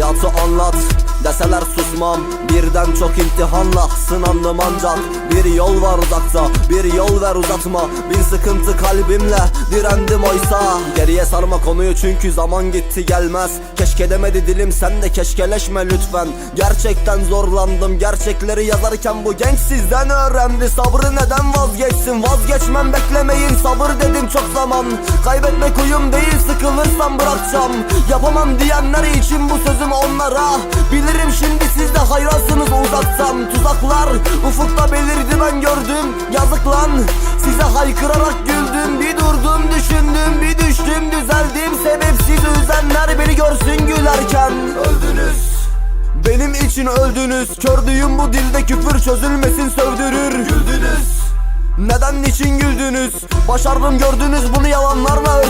Hayatı anlat. Deseler susmam Birden çok imtihanla sınandım ancak. Bir yol var uzakta bir yol ver uzatma. Bin sıkıntı kalbimle direndim oysa. Geriye sarma konuyu çünkü zaman gitti gelmez. Keşke demedi dilim sen de keşkeleşme lütfen. Gerçekten zorlandım gerçekleri yazarken bu genç sizden öğrendi. Sabrı neden vazgeçsin? Vazgeçmem beklemeyin. Sabır dedim çok zaman. Kaybetmek uyum değil sıkılırsam bırakacağım. Yapamam diyenler için bu sözüm onlara Bilirim şimdi siz de hayransınız. Uzaktan Tuzaklar ufukta belirdi ben gördüm. Yazık lan size haykırarak güldüm. Bir durdum düşündüm bir düştüm. Düzeldim Sebepsiz üzenler beni görsün gülerken. Öldünüz. Benim için öldünüz. Kördüğüm bu dilde küfür çözülmesin sövdürür. Güldünüz. Neden niçin güldünüz? Başardım gördünüz bunu yalanlarla örttünüz Ya